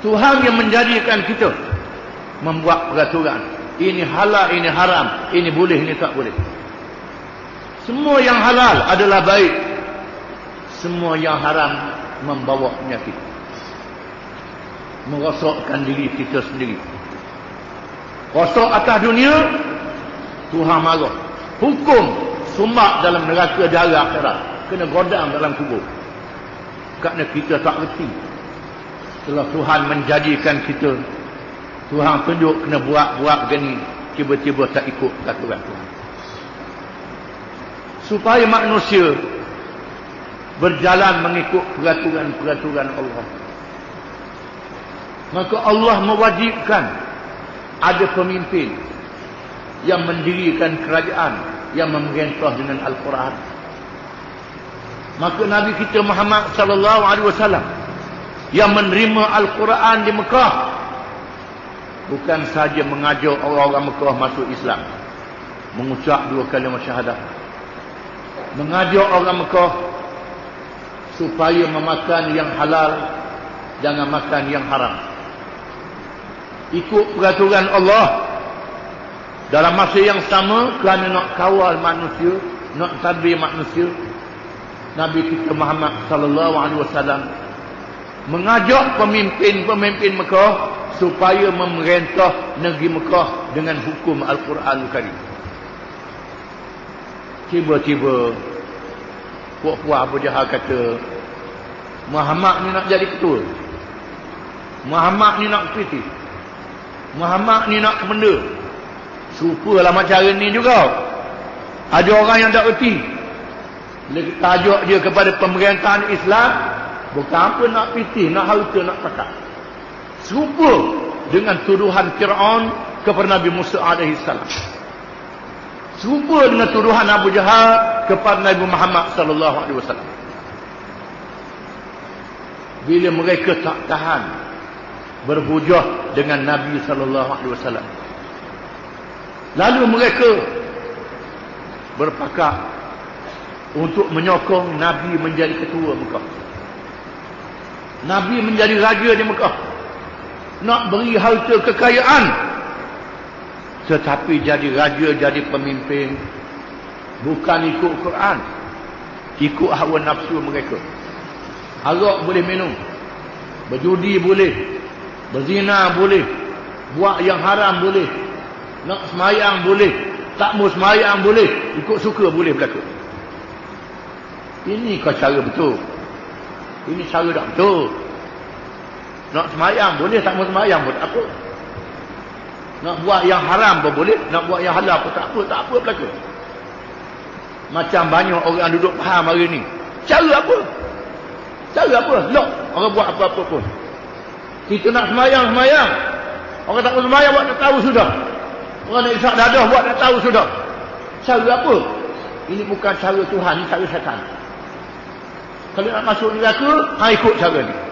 Tuhan yang menjadikan kita membuat peraturan. Ini halal, ini haram, ini boleh, ini tak boleh. Semua yang halal adalah baik. Semua yang haram membawa penyakit. Merosokkan diri kita sendiri. Rosok atas dunia, Tuhan marah. Hukum sumak dalam neraka darah akhirat. Kena godang dalam kubur. Kerana kita tak reti setelah Tuhan menjadikan kita. Tuhan tunjuk kena buat-buat begini tiba-tiba tak ikut peraturan Tuhan. Supaya manusia berjalan mengikut peraturan-peraturan Allah. Maka Allah mewajibkan ada pemimpin yang mendirikan kerajaan yang memerintah dengan Al-Quran. Maka Nabi kita Muhammad sallallahu alaihi wasallam yang menerima Al-Quran di Mekah bukan saja mengajar orang-orang Mekah masuk Islam mengucap dua kalimah syahadah mengajar orang Mekah supaya memakan yang halal jangan makan yang haram. Ikut peraturan Allah dalam masa yang sama kerana nak kawal manusia nak tadbir manusia Nabi kita Muhammad sallallahu alaihi wasallam mengajak pemimpin-pemimpin Mekah supaya memerintah negeri Mekah dengan hukum Al-Quran Karim. Tiba-tiba puak-puak Abu Jahal kata Muhammad ni nak jadi ketua. Muhammad ni nak piti. Muhammad ni nak kemenda. Supalah macam ni juga. Ada orang yang tak reti. Bila kita ajak dia kepada pemerintahan Islam, Bukan apa nak pitih, nak harta, nak pakat. Serupa dengan tuduhan Fir'aun kepada Nabi Musa AS. Serupa dengan tuduhan Abu Jahal kepada Nabi Muhammad SAW. Bila mereka tak tahan berhujah dengan Nabi SAW. Lalu mereka berpakat untuk menyokong Nabi menjadi ketua Mekah. Nabi menjadi raja di Mekah. Nak beri harta kekayaan. Tetapi jadi raja, jadi pemimpin. Bukan ikut Quran. Ikut hawa nafsu mereka. Arak boleh minum. Berjudi boleh. Berzina boleh. Buat yang haram boleh. Nak semayang boleh. Tak mau semayang boleh. Ikut suka boleh berlaku. Ini kau cara betul. Ini cara tak betul. Nak semayang boleh, tak mau semayang pun tak apa. Nak buat yang haram pun boleh, nak buat yang halal pun tak apa, tak apa berlaku. Macam banyak orang duduk faham hari ni. Cara apa? Cara apa? Lok, orang buat apa-apa pun. Kita nak semayang, semayang. Orang tak mau semayang buat tak tahu sudah. Orang nak isak dadah buat tak tahu sudah. Cara apa? Ini bukan cara Tuhan, ini cara syaitan. Kalau nak masuk neraka, ha ikut cara ni.